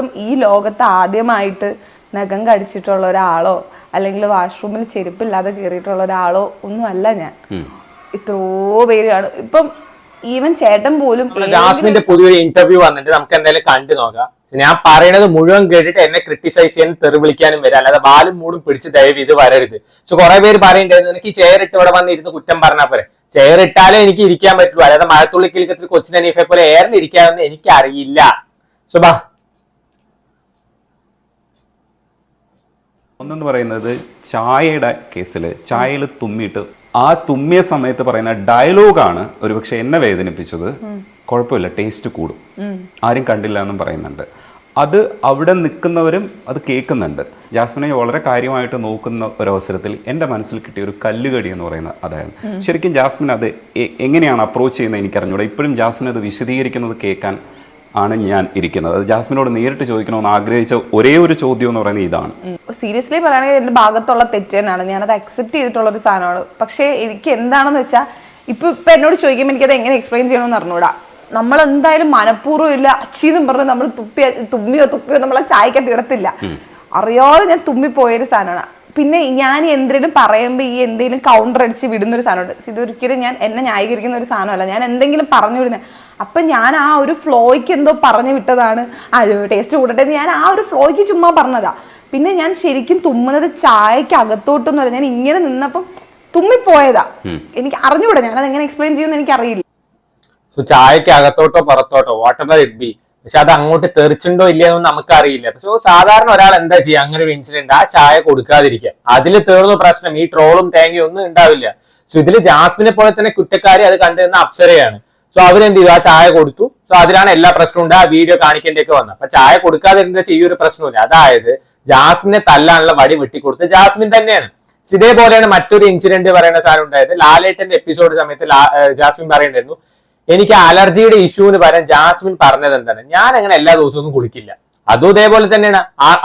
ഇപ്പം ഈ ലോകത്ത് ആദ്യമായിട്ട് നഖം കടിച്ചിട്ടുള്ള ഒരാളോ അല്ലെങ്കിൽ വാഷ്റൂമിൽ ചെരുപ്പില്ലാതെ കയറിയിട്ടുള്ള ഒരാളോ ഒന്നും അല്ല ഞാൻ ഇത്രയോ പേര് കാണും. ഇപ്പം ഈവൻ ചേട്ടൻ പോലും ജാസ്മിന്റെ പുതിയൊരു ഇന്റർവ്യൂ വന്നിട്ട് നമുക്ക് എന്തായാലും കണ്ടു നോക്കാം. ഞാൻ പറയണത് മുഴുവൻ കേട്ടിട്ട് എന്നെ ക്രിട്ടിസൈസ് ചെയ്യാൻ തെറി വിളിക്കാനും വരാം അല്ലാതെ ബാലും മൂടും പിടിച്ച് ദയവ് ഇത് വരരുത്. സോ കുറെ പേര് പറയണ്ടായിരുന്നു എനിക്ക് ചെയർ ഇട്ട് ഇവിടെ വന്നിരുന്ന് കുറ്റം പറഞ്ഞാൽ പോരെ. ചെയർ ഇട്ടാലേ എനിക്ക് ഇരിക്കാൻ പറ്റുള്ളൂ. അല്ലാതെ മഴത്തുള്ളിക്കൽ കൊച്ചിനെ പോലെ എയറിൽ ഇരിക്കാമെന്ന് എനിക്കറിയില്ല. സോ ബാ ഒന്നെന്ന് പറയുന്നത് ചായയുടെ കേസിൽ ചായയിൽ തുമ്മിയിട്ട്. ആ തുമ്മിയ സമയത്ത് പറയുന്ന ഡയലോഗാണ് ഒരുപക്ഷെ എന്നെ വേദനിപ്പിച്ചത്. കുഴപ്പമില്ല ടേസ്റ്റ് കൂടും. ആരും കണ്ടില്ല എന്നും പറയുന്നുണ്ട്. അത് അവിടെ നിൽക്കുന്നവരും അത് കേൾക്കുന്നുണ്ട്. ജാസ്മിനെ വളരെ കാര്യമായിട്ട് നോക്കുന്ന ഒരവസരത്തിൽ എന്റെ മനസ്സിൽ കിട്ടിയ ഒരു കല്ലുകടി എന്ന് പറയുന്ന അതായിരുന്നു ശരിക്കും ജാസ്മിൻ അത് എങ്ങനെയാണ് അപ്രോച്ച് ചെയ്യുന്നത് എനിക്കറിഞ്ഞൂടെ. ഇപ്പോഴും ജാസ്മിൻ അത് വിശദീകരിക്കുന്നത് കേൾക്കാൻ ആണ് ഞാൻ ഇരിക്കുന്നത്. അത് ജാസ്മിനോട് നേരിട്ട് ചോദിക്കണമെന്ന് ആഗ്രഹിച്ച ഒരേ ഒരു ചോദ്യം എന്ന് പറയുന്നത് ഇതാണ്. സീരിയസ്ലി പറയുകയാണെങ്കിൽ എന്റെ ഭാഗത്തുള്ള തെറ്റ് തന്നെയാണ്. ഞാനത് അക്സെപ്റ്റ് ചെയ്തിട്ടുള്ള ഒരു സാധനമാണ്. പക്ഷേ എനിക്ക് എന്താണെന്ന് വെച്ചാൽ ഇപ്പൊ ഇപ്പൊ എന്നോട് ചോദിക്കുമ്പോൾ എനിക്കത് എങ്ങനെ എക്സ്പ്ലെയിൻ ചെയ്യണമെന്ന് അറിഞ്ഞൂടാ. നമ്മൾ എന്തായാലും മനഃപൂർവം ഇല്ല. അച്ചീന്നും പറഞ്ഞ് നമ്മൾ തുപ്പി തുമ്മിയോ തുപ്പിയോ നമ്മളെ ചായക്കത്ത് ഇടത്തില്ല അറിയാതെ ഞാൻ തുമ്മിപ്പോയൊരു സാധനമാണ്. പിന്നെ ഞാൻ എന്തെങ്കിലും പറയുമ്പോൾ ഈ എന്തെങ്കിലും കൗണ്ടർ അടിച്ച് വിടുന്ന ഒരു സാധനമുണ്ട് ഇതൊരിക്കലും ഞാൻ എന്നെ ന്യായീകരിക്കുന്ന ഒരു സാധനമല്ല. ഞാൻ എന്തെങ്കിലും പറഞ്ഞു വിടുന്നത് അപ്പൊ ഞാൻ ആ ഒരു ഫ്ലോയ്ക്ക് എന്തോ പറഞ്ഞു വിട്ടതാണ്. അത് ടേസ്റ്റ് കൂടട്ടെ എന്ന് ഞാൻ ആ ഒരു ഫ്ലോയ്ക്ക് ചുമ്മാ പറഞ്ഞതാ. പിന്നെ ഞാൻ ശരിക്കും തുമ്മുന്നത് ചായക്ക് അകത്തോട്ടെന്ന് പറഞ്ഞാൽ ഞാൻ ഇങ്ങനെ നിന്നപ്പം തുമ്മിപ്പോയതാ. എനിക്ക് അറിഞ്ഞുകൂടാ ഞാൻ അത് എങ്ങനെ എക്സ്പ്ലെയിൻ ചെയ്യുമെന്ന് എനിക്ക് അറിയില്ല സോ ചായക്ക് അകത്തോട്ടോ പുറത്തോട്ടോ വാട്ട് എവർ ഇറ്റ് ബി പക്ഷെ അത് അങ്ങോട്ട് തെറിച്ചുണ്ടോ ഇല്ലയെന്നൊന്നും നമുക്കറിയില്ല. സോ സാധാരണ ഒരാൾ എന്താ ചെയ്യുക? അങ്ങനെ ഒരു ഇൻസിഡന്റ് ആ ചായ കൊടുക്കാതിരിക്കുക. അതിൽ തീർന്നു പ്രശ്നം. ഈ ട്രോളും തേങ്ങയും ഒന്നും ഉണ്ടാവില്ല. സോ ഇതിൽ ജാസ്മിനെ പോലെ തന്നെ കുറ്റക്കാരി അത് കണ്ടിരുന്ന അപ്സരയാണ് സോ അവരെന്ത് ചെയ്തു? ആ ചായ കൊടുത്തു. സോ അതിലാണ് എല്ലാ പ്രശ്നവും ഉണ്ട്. ആ വീഡിയോ കാണിക്കേണ്ടൊക്കെ വന്നത് അപ്പൊ ചായ കൊടുക്കാതിരുന്ന ചെയ്യൊരു പ്രശ്നമില്ല അതായത് ജാസ്മിനെ തല്ലാനുള്ള വടി വെട്ടിക്കൊടുത്ത് ജാസ്മിൻ തന്നെയാണ്. ഇതേപോലെയാണ് മറ്റൊരു ഇൻസിഡന്റ് പറയുന്ന സാധനം ഉണ്ടായത്. ലാലേട്ടന്റെ എപ്പിസോഡ് സമയത്ത് ജാസ്മിൻ പറയണ്ടായിരുന്നു എനിക്ക് അലർജിയുടെ ഇഷ്യൂന്ന് പറയാൻ ജാസ്മിൻ പറഞ്ഞത് എന്താണ്? ഞാൻ അങ്ങനെ എല്ലാ ദിവസവും കുളിക്കില്ല. അതും ഇതേപോലെ തന്നെയാണ്.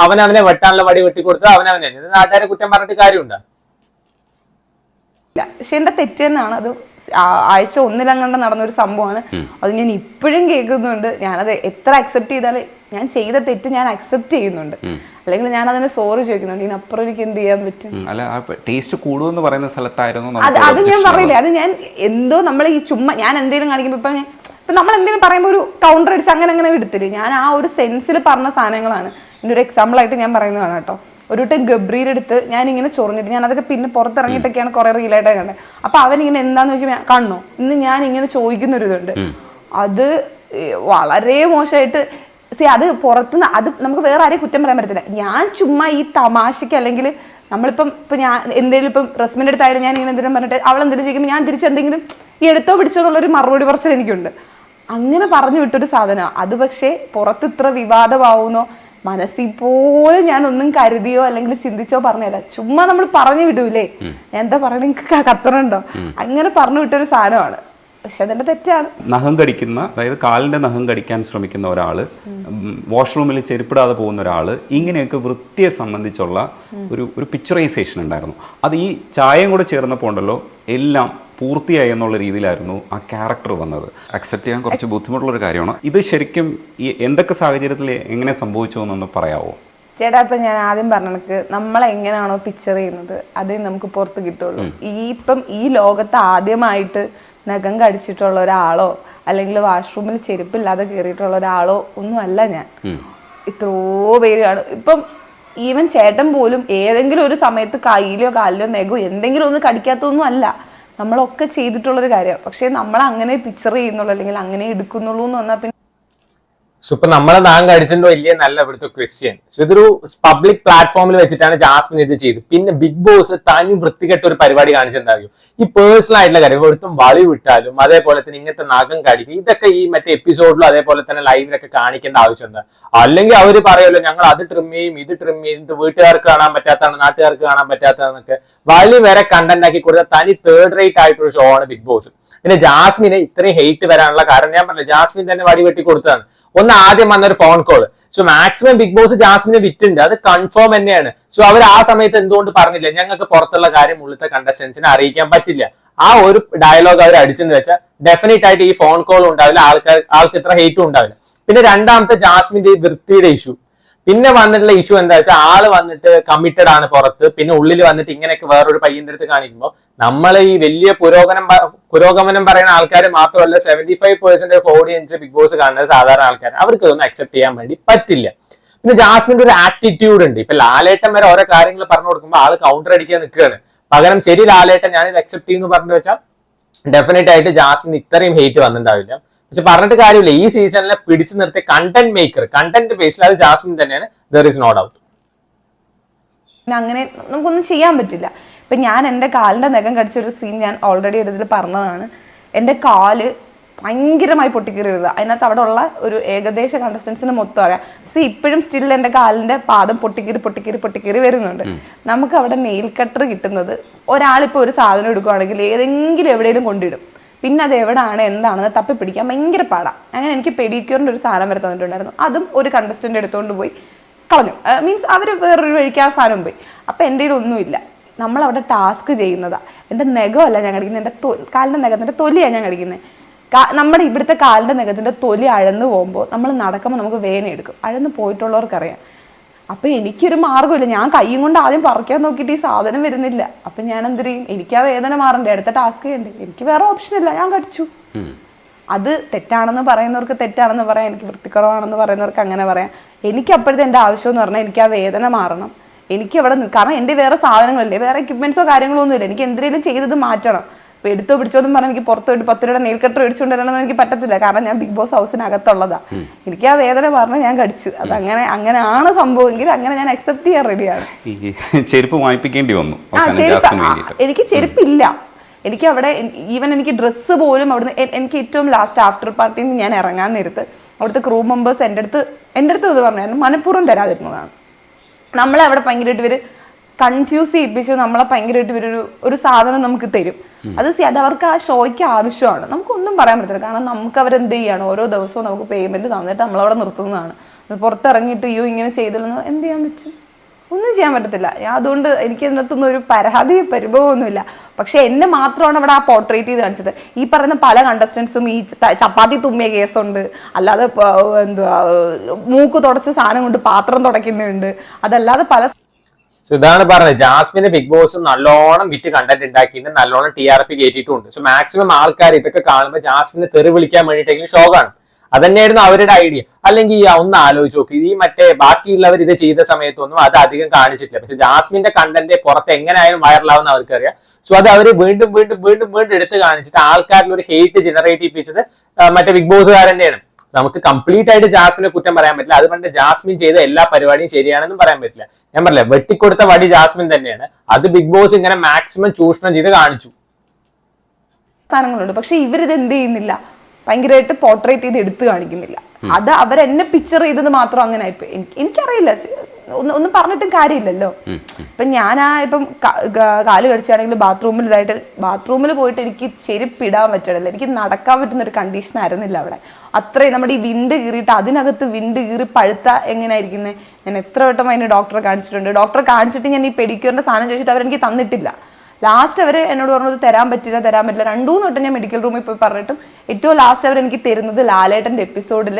അവൻ അവനെ വെട്ടാനുള്ള വടി വെട്ടിക്കൊടുത്തു അവൻ അവനെ നാട്ടുകാരെ കുറ്റം പറഞ്ഞിട്ട് കാര്യമുണ്ടോ? പക്ഷെ എന്റെ തെറ്റെന്നാണ് അത്? ആഴ്ച ഒന്നിലങ്ങണ്ട നടന്ന ഒരു സംഭവമാണ്. അത് ഞാൻ ഇപ്പോഴും കേൾക്കുന്നുണ്ട്. ഞാനത് എത്ര അക്സെപ്റ്റ് ചെയ്താലും ഞാൻ ചെയ്ത തെറ്റ് ഞാൻ അക്സെപ്റ്റ് ചെയ്യുന്നുണ്ട്. അല്ലെങ്കിൽ ഞാൻ അതിന് സോറി ചോദിക്കുന്നുണ്ട്. ഇതിനപ്പുറം എനിക്ക് എന്ത് ചെയ്യാൻ പറ്റും? അല്ല ടേസ്റ്റ് കൂടുമെന്ന് പറയുന്ന സ്ഥലത്തായിരുന്നു അത് അത് ഞാൻ പറയില്ല. അത് ഞാൻ എന്തോ നമ്മൾ ഈ ചുമ്മാ ഞാൻ എന്തെങ്കിലും കാണിക്കുമ്പോൾ ഇപ്പം ഇപ്പൊ നമ്മൾ എന്തെങ്കിലും പറയുമ്പോൾ ഒരു കൗണ്ടർ അടിച്ച് അങ്ങനെ അങ്ങനെ എടുത്തില്ല ഞാൻ ആ ഒരു സെൻസിൽ പറഞ്ഞ സാധനങ്ങളാണ്. എന്റെ ഒരു എക്സാമ്പിൾ ആയിട്ട് ഞാൻ പറയുന്നതാണ് കേട്ടോ. ഒരു വട്ടം ഗബ്രിയുടെ അടുത്ത് ഞാൻ ഇങ്ങനെ ചൊറിഞ്ഞിട്ട് ഞാൻ അതൊക്കെ പിന്നെ പുറത്തിറങ്ങിയിട്ടൊക്കെയാണ് കുറെ റീലായിട്ട് കണ്ടത്. അപ്പൊ അവൻ ഇങ്ങനെ എന്താന്ന് വെച്ചാൽ കണ്ണോ. ഇന്ന് ഞാൻ ഇങ്ങനെ ചോദിക്കുന്ന ഒരു ഇതുണ്ട് അത് വളരെ മോശമായിട്ട് സി അത് പുറത്തുനിന്ന് അത് നമുക്ക് വേറെ ആരെയും കുറ്റം പറയാൻ പറ്റത്തില്ല. ഞാൻ ചുമ്മാ ഈ തമാശയ്ക്ക് അല്ലെങ്കിൽ നമ്മളിപ്പം ഇപ്പൊ ഞാൻ എന്തെങ്കിലും ഇപ്പം റസ്മിന്റെ അടുത്തായാലും ഞാൻ ഇങ്ങനെ എന്തെങ്കിലും പറഞ്ഞിട്ട് അവൾ എന്തെങ്കിലും ചോദിക്കുമ്പോൾ ഞാൻ തിരിച്ച് എന്തെങ്കിലും ഈ എടുത്തോ പിടിച്ചോ എന്നുള്ളൊരു മറുപടി പറച്ചിൽ എനിക്കുണ്ട്. അങ്ങനെ പറഞ്ഞു വിട്ടൊരു സാധനമാണ് അത് പക്ഷേ പുറത്ത് ഇത്ര വിവാദമാവുന്നോ മനസ്സിൽ പോലും ഞാൻ ഒന്നും കരുതിയോ അല്ലെങ്കിൽ ചിന്തിച്ചോ പറഞ്ഞല്ല ചുമ്മാ നമ്മൾ പറഞ്ഞു വിടൂലേ. എന്താ പറയണ? എനിക്ക് കത്തറുണ്ടോ അങ്ങനെ പറഞ്ഞു വിട്ടൊരു സാധനമാണ്. പക്ഷെ അതിന്റെ തെറ്റാണ്. നഖം കടിക്കുന്ന അതായത് കാലിന്റെ നഖം കടിക്കാൻ ശ്രമിക്കുന്ന ഒരാൾ വാഷ്റൂമിൽ ചെരുപ്പിടാതെ പോകുന്ന ഒരാൾ ഇങ്ങനെയൊക്കെ വൃത്തിയെ സംബന്ധിച്ചുള്ള ഒരു ഒരു പിക്ചറൈസേഷൻ ഉണ്ടായിരുന്നു. അത് ഈ ചായയും കൂടെ ചേർന്നപ്പോൾ ഉണ്ടല്ലോ എല്ലാം പൂർത്തിയായി എന്നുള്ള രീതിയിലായിരുന്നു ആ ക്യാരക്ടർ വന്നത്. അക്സെപ്റ്റ് ചെയ്യാൻ കുറച്ച് ബുദ്ധിമുട്ടുള്ള ഒരു കാര്യമാണ്. ഇത് ശരിക്കും ഈ എന്തൊക്കെ സാഹചര്യത്തിൽ എങ്ങനെ സംഭവിച്ചു എന്നൊന്ന് പറയാവോ? ചേട്ടാ ഇപ്പം ഞാൻ ആദ്യം പറഞ്ഞ നമ്മളെങ്ങനെയാണോ നമ്മളെ എങ്ങനെയാണോ പിക്ചർ ചെയ്യുന്നത് അതേ നമുക്ക് പുറത്ത് കിട്ടുള്ളൂ. ഈ ഇപ്പം ഈ ലോകത്ത് ആദ്യമായിട്ട് നഖം കടിച്ചിട്ടുള്ള ഒരാളോ അല്ലെങ്കിൽ വാഷ്റൂമിൽ ചെരുപ്പില്ലാതെ കയറിയിട്ടുള്ള ഒരാളോ ഒന്നും അല്ല ഞാൻ ഇത്രയോ പേര് കാണും. ഇപ്പം ഈവൻ ചേട്ടൻ പോലും ഏതെങ്കിലും ഒരു സമയത്ത് കയ്യിലോ കാലിലോ നെഗോ എന്തെങ്കിലും ഒന്ന് കടിക്കാത്തതൊന്നും അല്ല. നമ്മളൊക്കെ ചെയ്തിട്ടുള്ളൊരു കാര്യമാണ് പക്ഷേ നമ്മൾ അങ്ങനെ പിക്ചർ ചെയ്യുന്നുള്ളൂ അല്ലെങ്കിൽ അങ്ങനെ എടുക്കുന്നുള്ളൂ എന്ന് പറഞ്ഞാൽ പിന്നെ സോ ഇപ്പൊ നമ്മളെ നാം കഴിച്ചിട്ടുണ്ടോ ഇല്ലേ എന്നല്ല ഇവിടുത്തെ ക്വസ്റ്റ്യൻ സോ ഇതൊരു പബ്ലിക് പ്ലാറ്റ്ഫോമിൽ വെച്ചിട്ടാണ് ജാസ്മിൻ ഇത് ചെയ്ത് പിന്നെ ബിഗ് ബോസ് തനി വൃത്തികെട്ട ഒരു പരിപാടി കാണിച്ചിട്ടുണ്ടാകും ഈ പേഴ്സണൽ ആയിട്ടുള്ള കാര്യം ഇവിടുത്തെ വളി വിട്ടാലും അതേപോലെ തന്നെ ഇങ്ങനത്തെ നഖം കടിക്കും. ഇതൊക്കെ ഈ മറ്റേ എപ്പിസോഡിലും അതേപോലെ തന്നെ ലൈവിലൊക്കെ കാണിക്കേണ്ട ആവശ്യമുണ്ട് അല്ലെങ്കിൽ അവർ പറയുമല്ലോ ഞങ്ങൾ അത് ട്രിം ചെയ്യും ഇത് ട്രിം ചെയ്യും ഇത് വീട്ടുകാർക്ക് കാണാൻ പറ്റാത്തതാണ് നാട്ടുകാർക്ക് കാണാൻ പറ്റാത്തതെന്നൊക്കെ വളി വരെ കണ്ടന്റ് ആക്കി കൊടുത്ത തനി തേർഡ് റേറ്റ് ആയിട്ടൊരു ഷോ ആണ് ബിഗ് ബോസ് പിന്നെ ജാസ്മിനെ ഇത്രയും ഹെയ്റ്റ് വരാനുള്ള കാരണം ഞാൻ പറഞ്ഞില്ല ജാസ്മിൻ തന്നെ വടി വെട്ടി കൊടുത്തതാണ്. ഒന്ന് ആദ്യം വന്ന ഒരു phone call so maximum Bigg Boss ജാസ്മിനെ വിറ്റുണ്ട് അത് കൺഫേം തന്നെയാണ്. സോ അവർ ആ സമയത്ത് എന്തുകൊണ്ട് പറഞ്ഞില്ല? ഞങ്ങൾക്ക് പുറത്തുള്ള കാര്യം ഉള്ളിലത്തെ കണ്ടസ്റ്റൻസിനെ അറിയിക്കാൻ പറ്റില്ല. ആ ഒരു ഡയലോഗ് അവർ അടിച്ചെന്ന് വെച്ചാൽ ഡെഫിനറ്റ് ആയിട്ട് ഈ ഫോൺ കോൾ ഉണ്ടാവില്ല. ആൾക്കാർ ആൾക്ക് ഇത്ര ഹെയ്റ്റും ഉണ്ടാവില്ല. പിന്നെ രണ്ടാമത്തെ ജാസ്മിന്റെ ഈ വൃത്തിയുടെ ഇഷ്യൂ പിന്നെ വന്നിട്ടുള്ള ഇഷ്യൂ എന്താ വെച്ചാൽ ആൾ വന്നിട്ട് കമ്മിറ്റഡ് ആണ് പുറത്ത്. പിന്നെ ഉള്ളിൽ വന്നിട്ട് ഇങ്ങനെയൊക്കെ വേറൊരു പയ്യന്റെ അടുത്ത് കാണിക്കുമ്പോൾ നമ്മൾ ഈ വലിയ പുരോഗമനം പുരോഗമനം പറയുന്ന ആൾക്കാർ മാത്രമല്ല seventy five percent of audience Bigg Boss കാണുന്നത് സാധാരണ ആൾക്കാർ അവർക്ക് ഒന്നും അക്സെപ്റ്റ് ചെയ്യാൻ വേണ്ടി പറ്റില്ല. പിന്നെ ജാസ്മിന്റെ ഒരു ആറ്റിറ്റ്യൂഡ് ഉണ്ട്. ഇപ്പൊ ലാലേട്ടൻ വരെ ഓരോ കാര്യങ്ങൾ പറഞ്ഞു കൊടുക്കുമ്പോൾ ആൾ കൗണ്ടർ അടിക്കാൻ നിൽക്കുകയാണ്. പകരം ശരി ലാലേട്ടൻ ഞാൻ ഇത് അക്സെപ്റ്റ് ചെയ്യുന്നു പറഞ്ഞു വെച്ചാൽ ഡെഫിനറ്റ് ആയിട്ട് ജാസ്മിൻ ഇത്രയും ഹേറ്റ് വന്നിട്ടുണ്ടാവില്ല. പക്ഷെ പറഞ്ഞിട്ട് കാര്യമില്ല. ഈ സീസണിലെ പിടിച്ചു നിർത്തിയ കണ്ടന്റ് മേക്കർ കണ്ടന്റ് ബേസിൽ അത് ജാസ്മിൻ തന്നെയാണ്. ദർ ഇസ് നോ ഡൗട്ട് അങ്ങനെ നമുക്കൊന്നും ചെയ്യാൻ പറ്റില്ല. ഇപ്പം ഞാൻ എന്റെ കാലിന്റെ നഖം കടിച്ച ഒരു സീൻ ഞാൻ ഓൾറെഡി ഒരു ഇതിൽ പറഞ്ഞതാണ്. എന്റെ കാൽ ഭയങ്കരമായി പൊട്ടിക്കറിയത്. അതിനകത്ത് അവിടെ ഉള്ള ഒരു ഏകദേശ കണ്ടസ്റ്റൻസിന് മൊത്തം അറിയാം. സി ഇപ്പോഴും സ്റ്റിൽ എന്റെ കാലിന്റെ പാദം പൊട്ടിക്കറി പൊട്ടിക്കറി പൊട്ടിക്കറി വരുന്നുണ്ട്. നമുക്ക് അവിടെ നെയിൽ കട്ടർ കിട്ടുന്നത് ഒരാളിപ്പോൾ ഒരു സാധനം എടുക്കുകയാണെങ്കിൽ ഏതെങ്കിലും എവിടെയെങ്കിലും കൊണ്ടിടും പിന്നെ അത് എവിടെയാണ് എന്താണെന്ന് തപ്പി പിടിക്കാൻ ഭയങ്കര പാടാണ് അങ്ങനെ എനിക്ക് പെഡിക്യൂറിന്റെ ഒരു സാധനം വരെ തന്നിട്ടുണ്ടായിരുന്നു. അതും ഒരു കണ്ടസ്റ്റന്റ് എടുത്തുകൊണ്ട് പോയി കളഞ്ഞു. മീൻസ് അവർ വേറൊരു വഴിക്ക് ആ സാധനം പോയി. അപ്പം എന്റെ കയ്യിൽ ഒന്നുമില്ല നമ്മളവിടെ ടാസ്ക് ചെയ്യുന്നതാണ് എന്റെ നഖമല്ല ഞാൻ കടിക്കുന്നത് എന്റെ കാലിന്റെ നഖത്തിന്റെ തൊലിയാണ് ഞാൻ കടിക്കുന്നത് നമ്മുടെ ഇവിടുത്തെ കാലിന്റെ നഖത്തിന്റെ തൊലി അഴന്നു പോകുമ്പോൾ നമ്മൾ നടക്കുമ്പോൾ നമുക്ക് വേന എടുക്കും. അഴന്ന് പോയിട്ടുള്ളവർക്കറിയാം. അപ്പം എനിക്കൊരു മാർഗമില്ല. ഞാൻ കൈയും കൊണ്ട് ആദ്യം പറിക്കാൻ നോക്കിയിട്ട് ഈ സാധനം വരുന്നില്ല. അപ്പം ഞാൻ എന്ത് ചെയ്യും എനിക്ക് ആ വേദന മാറണ്ടേ? അടുത്ത ടാസ്ക് ചെയ്യണ്ടേ? എനിക്ക് വേറെ ഓപ്ഷൻ ഇല്ല. ഞാൻ കടിച്ചു. അത് തെറ്റാണെന്ന് പറയുന്നവർക്ക് തെറ്റാണെന്ന് പറയാം. എനിക്ക് വൃത്തിക്കുറവാണെന്ന് പറയുന്നവർക്ക് അങ്ങനെ പറയാം. എനിക്ക് അപ്പോഴത്തെ എന്റെ ആവശ്യം എന്ന് പറഞ്ഞാൽ എനിക്ക് ആ വേദന മാറണം. എനിക്ക് അവിടെ കാരണം എന്റെ വേറെ സാധനങ്ങളില്ലേ? വേറെ എക്യുപ്മെന്റ്സോ കാര്യങ്ങളോ ഒന്നുമില്ല. എനിക്ക് എന്തെങ്കിലും ചെയ്തത് മാറ്റണം. ഇപ്പൊ എടുത്തോ പിടിച്ചോ എന്ന് പറഞ്ഞാൽ എനിക്ക് പുറത്ത് പോയിട്ട് പത്ത് രൂപയുടെ നെയിൽ കട്ടർ മേടിച്ചുകൊണ്ട് വരാനൊന്നും എനിക്ക് പറ്റത്തില്ല. കാരണം ഞാൻ ബിഗ് ബോസ് ഹൗസിനകത്തുള്ളതാ എനിക്ക് ആ വേദന പറഞ്ഞ് ഞാൻ കടിച്ചു. അത് അങ്ങനെ അങ്ങനെ അങ്ങനെയാണ് സംഭവമെങ്കിൽ അങ്ങനെ ഞാൻ അക്സെപ്റ്റ് ചെയ്യാൻ റെഡിയാണ് ചെരുപ്പ് വാങ്ങിപ്പിക്കേണ്ടി വന്നു. ആ ചെരുപ്പ് എനിക്ക് ചെരുപ്പില്ല. എനിക്ക് അവിടെ ഈവൻ എനിക്ക് ഡ്രസ്സ് പോലും അവിടുന്ന് എനിക്ക് ഏറ്റവും ലാസ്റ്റ് ആഫ്റ്റർ പാർട്ടിയിൽ നിന്ന് ഞാൻ ഇറങ്ങാൻ നേരത്ത് അവിടുത്തെ ക്രൂ മെമ്പേഴ്സ് എന്റെ അടുത്ത് എന്റെ അടുത്ത് ഇത് പറഞ്ഞായിരുന്നു. മനഃപൂർവം തരാതിരുന്നതാണ്. നമ്മളെ അവിടെ ഭയങ്കരമായിട്ട് ഇവർ കൺഫ്യൂസ് ചെയ്യിപ്പിച്ച് നമ്മളെ ഭയങ്കരമായിട്ട് ഇവരൊരു ഒരു സാധനം നമുക്ക് തരും. അത് അത് അവർക്ക് ആ ഷോയ്ക്ക് ആവശ്യമാണ്. നമുക്കൊന്നും പറയാൻ പറ്റില്ല കാരണം നമുക്ക് അവരെന്ത് ചെയ്യാണ്? ഓരോ ദിവസവും നമുക്ക് പേയ്മെന്റ് തന്നിട്ട് നമ്മളവിടെ നിർത്തുന്നതാണ്. പുറത്തിറങ്ങിയിട്ട് അയ്യോ ഇങ്ങനെ ചെയ്തില്ലെന്ന് എന്ത് ചെയ്യാൻ പറ്റും? ഒന്നും ചെയ്യാൻ പറ്റത്തില്ല. അതുകൊണ്ട് എനിക്ക് അതിനകത്തൊന്നും ഒരു പരാതി പരിഭവമൊന്നുമില്ല. പക്ഷെ എന്നെ മാത്രമാണ് അവിടെ ആ പോർട്രേറ്റ് ചെയ്ത് കാണിച്ചത്. ഈ പറയുന്ന പല കണ്ടസ്റ്റൻസും ഈ ചപ്പാത്തി തുമ്മിയ കേസുണ്ട്. അല്ലാതെ എന്തുവാ മൂക്ക് തുടച്ച സാധനം കൊണ്ട് പാത്രം തുടയ്ക്കുന്നുണ്ട്. അതല്ലാതെ പല സോ ഇതാണ് പറഞ്ഞത്. ജാസ്മിന് ബിഗ് ബോസ് നല്ലോണം വിറ്റ് കണ്ടന്റ് ഉണ്ടാക്കിയിട്ട് നല്ലോണം ടി ആർ പി കയറ്റിയിട്ടുണ്ട് സോ മാക്സിമം ആൾക്കാർ ഇതൊക്കെ കാണുമ്പോൾ ജാസ്മിനെ തെറി വിളിക്കാൻ വേണ്ടിയിട്ടെങ്കിലും ഷോ കാണും. അതന്നെയായിരുന്നു അവരുടെ ഐഡിയ അല്ലെങ്കിൽ ഒന്ന് ആലോചിച്ച് നോക്കി. ഈ മറ്റേ ബാക്കിയുള്ളവർ ഇത് ചെയ്ത സമയത്തൊന്നും അത് അധികം കാണിച്ചിട്ടില്ല. പക്ഷെ ജാസ്മിന്റെ കണ്ടന്റ് പുറത്ത് എങ്ങനെയായാലും വൈറലാവുന്ന അവർക്കറിയാം. സോ അത് അവർ വീണ്ടും വീണ്ടും വീണ്ടും വീണ്ടും എടുത്ത് കാണിച്ചിട്ട് ആൾക്കാരിൽ ഒരു ഹെയ്റ്റ് ജനറേറ്റ് ചെയ്യിപ്പിച്ചത് മറ്റേ ബിഗ് ബോസുകാരൻ തന്നെയാണ് നമുക്ക് കംപ്ലീറ്റ് ആയിട്ട് ജാസ്മിനെ കുറ്റം പറയാൻ പറ്റില്ല. അത് പണ്ട് ജാസ്മിൻ ചെയ്ത എല്ലാ പരിപാടിയും ശരിയാണെന്നും പറയാൻ പറ്റില്ല. ഞാൻ പറഞ്ഞില്ല വെട്ടിക്കൊടുത്ത വടി ജാസ്മിൻ തന്നെയാണ്. അത് ബിഗ് ബോസ് ഇങ്ങനെ മാക്സിമം ചൂഷണം ചെയ്ത് കാണിച്ചു. സ്ഥാനങ്ങളുണ്ട് പക്ഷെ ഇവരിത് എന്ത് ചെയ്യുന്നില്ല. ഭയങ്കരമായിട്ട് പോർട്രേറ്റ് ചെയ്ത് എടുത്തു കാണിക്കുന്നില്ല. അത് അവരെന്നെ പിക്ചർ ചെയ്തത് മാത്രം അങ്ങനെ ആയിപ്പോയി. എനിക്ക് എനിക്കറിയില്ല. ഒന്ന് ഒന്നും പറഞ്ഞിട്ടും കാര്യമില്ലല്ലോ. ഇപ്പൊ ഞാനാ ഇപ്പം കാൽ കടിച്ചാണെങ്കിൽ ബാത്റൂമിൽ ഇതായിട്ട് ബാത്റൂമിൽ പോയിട്ട് എനിക്ക് ചെരുപ്പിടാൻ പറ്റണില്ല. എനിക്ക് നടക്കാൻ പറ്റുന്ന ഒരു കണ്ടീഷൻ ആയിരുന്നില്ല അവിടെ. അത്രയും നമ്മുടെ ഈ വിണ്ട് കീറിയിട്ട് അതിനകത്ത് വിണ്ട് കീറി പഴുത്ത എങ്ങനെയായിരിക്കുന്നത് ഞാൻ എത്ര വട്ടം അതിന് ഡോക്ടറെ കാണിച്ചിട്ടുണ്ട്. ഡോക്ടറെ കാണിച്ചിട്ട് ഞാൻ ഈ പെഡിക്യൂറിന്റെ സാധനം ചോദിച്ചിട്ട് അവരെനിക്ക് തന്നിട്ടില്ല. ലാസ്റ്റ് അവർ എന്നോട് പറഞ്ഞത് തരാൻ പറ്റില്ല തരാൻ പറ്റില്ല. രണ്ടു മൂന്ന് വട്ടം ഞാൻ മെഡിക്കൽ റൂമിൽ പോയി പറഞ്ഞിട്ടും ഏറ്റവും ലാസ്റ്റ് അവർ എനിക്ക് തരുന്നത് ലാലേട്ടന്റെ എപ്പിസോഡിൽ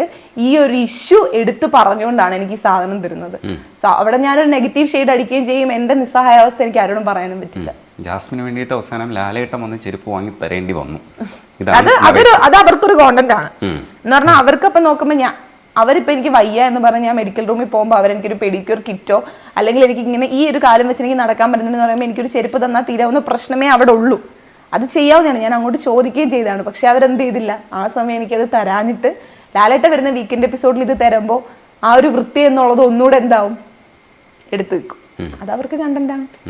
ഈ ഒരു ഇഷ്യൂ എടുത്ത് പറഞ്ഞുകൊണ്ടാണ് എനിക്ക് ഈ സാധനം തരുന്നത്. സോ അവിടെ ഞാനൊരു നെഗറ്റീവ് ഷെയ്ഡ് അടിക്കുകയും ചെയ്യും. എന്റെ നിസ്സഹായാവസ്ഥ എനിക്ക് ആരോടും പറയാനും പറ്റില്ല. ജാസ്മിന് വേണ്ടിയിട്ട് അവസാനം ലാലേട്ടം വന്ന് ചെരുപ്പ് വാങ്ങി തരേണ്ടി വന്നു. അത് അതൊരു അത് അവർക്കൊരു കോണ്ടന്റ് ആണ്. എന്ന് പറഞ്ഞാൽ അവർക്കപ്പം നോക്കുമ്പോൾ ഞാൻ അവരിപ്പോ എനിക്ക് വയ്യ എന്ന് പറഞ്ഞ് ഞാൻ മെഡിക്കൽ റൂമിൽ പോകുമ്പോൾ അവരെനിക്കൊരു പെഡിക്യൂർ കിറ്റോ അല്ലെങ്കിൽ എനിക്ക് ഇങ്ങനെ ഈ ഒരു കാലം വെച്ച് എനിക്ക് നടക്കാൻ പറ്റുന്നതെന്ന് പറയുമ്പോൾ എനിക്കൊരു ചെരുപ്പ് തന്നാൽ തീരാവുന്ന പ്രശ്നമേ അവിടെ ഉള്ളൂ. അത് ചെയ്യാവുന്നതാണ്. ഞാൻ അങ്ങോട്ട് ചോദിക്കുകയും ചെയ്തതാണ്. പക്ഷെ അവരെന്ത് ചെയ്തില്ല. ആ സമയം എനിക്കത് തരാഞ്ഞിട്ട് ലാലേട്ട വരുന്ന വീക്കെൻഡ് എപ്പിസോഡിൽ ഇത് തരുമ്പോൾ ആ ഒരു വൃത്തി എന്നുള്ളത് ഒന്നുകൂടെ എന്താവും? എടുത്തു വെക്കും. അത് അവർക്ക് കണ്ടന്റാണ്